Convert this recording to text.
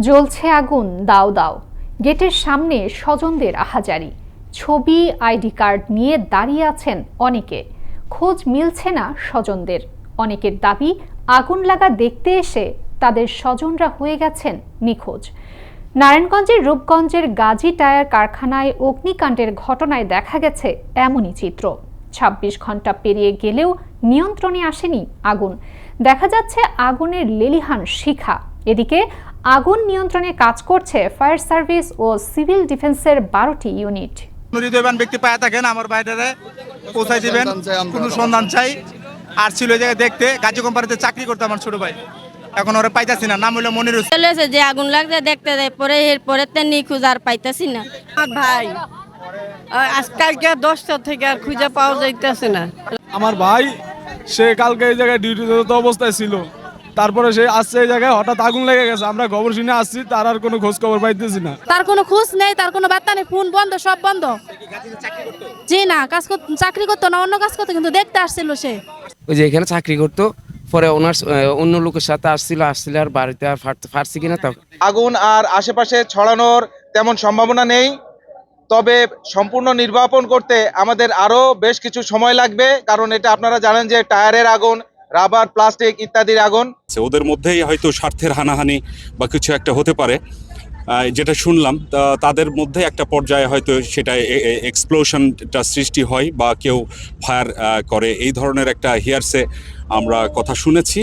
জ্বলছে আগুন, দাও দাও। গেটের সামনে স্বজনদের আহাজারি। ছবি, আইডি কার্ড নিয়ে দাঁড়িয়ে আছেন অনেকে। খোঁজ মিলছে না স্বজনদের। অনেকের দাবি, আগুন লাগা দেখতে এসে তাদের স্বজনরা হয়ে গেছেন নিখোঁজ। নারায়ণগঞ্জের রূপগঞ্জের গাজী টায়ার কারখানায় অগ্নিকাণ্ডের ঘটনায় দেখা গেছে এমনই চিত্র। ২৬ ঘণ্টা পেরিয়ে গেলেও নিয়ন্ত্রণে আসেনি আগুন। দেখা যাচ্ছে আগুনের লেলিহান শিখা। এদিকে আগুন নিয়ন্ত্রণে কাজ করছে ফায়ার সার্ভিস ও সিভিল ডিফেন্সের বারোটি ইউনিট। হৃদয়বান ব্যক্তি পায় থাকেন আমার বাইরে পৌঁছাই দিবেন। সন্ধান চাই কোনো সন্ধান চাই। আর ছিল জায়গায় দেখতে গাজী কোম্পানিতে চাকরি করতে আমার ছোট ভাই। এখন ওরা পাইতাছি না নাম হলো মনির হোসেন। চলেছে যে আগুন লাগতে দেখতে দেয় পরে এরপরে তো নিখোঁজ আর পাইতাছি না। আমার ভাই আজকালকে দশটা থেকে আর খুঁজে পাওয়া যাইতেছে না। আমার ভাই সে কালকে এই জায়গায় ডিউটিতে অবস্থায় ছিল। তারপরে সে আসছে এই জায়গায় হঠাৎ আগুন লেগে গেছে। আমরা খবর শুনে আসছি তার আর কোনো খোঁজ খবর পাইতেছি না। তার কোনো খোঁজ নেই তার কোনো বার্তা নেই ফোন বন্ধ সব বন্ধ। জি না কাজ কর- চাকরি করতো না অন্য কাজ করতো কিন্তু দেখতে আসছিল সে। ওই যে এখানে চাকরি করতো পরে ওনার আহ, অন্য লোকের সাথে আসছিল আসছিল আর বাড়িতে আর ফাটছে কিনা তা আগুন আর আশেপাশে ছড়ানোর তেমন সম্ভাবনা নেই। তবে সম্পূর্ণ নির্বাপন করতে আমাদের আরও বেশ কিছু সময় লাগবে কারণ এটা আপনারা জানেন যে টায়ারের আগুন রাবার, প্লাস্টিক ইত্যাদির আগুন। ওদের মধ্যেই হয়তো স্বার্থের হানাহানি বা কিছু একটা হতে পারে। যেটা শুনলাম তাদের মধ্যে একটা পর্যায়ে হয়তো সেটা এক্সপ্লোশনটা সৃষ্টি হয় বা কেউ ফায়ার করে। এই ধরনের একটা হিয়ারসে আমরা কথা শুনেছি।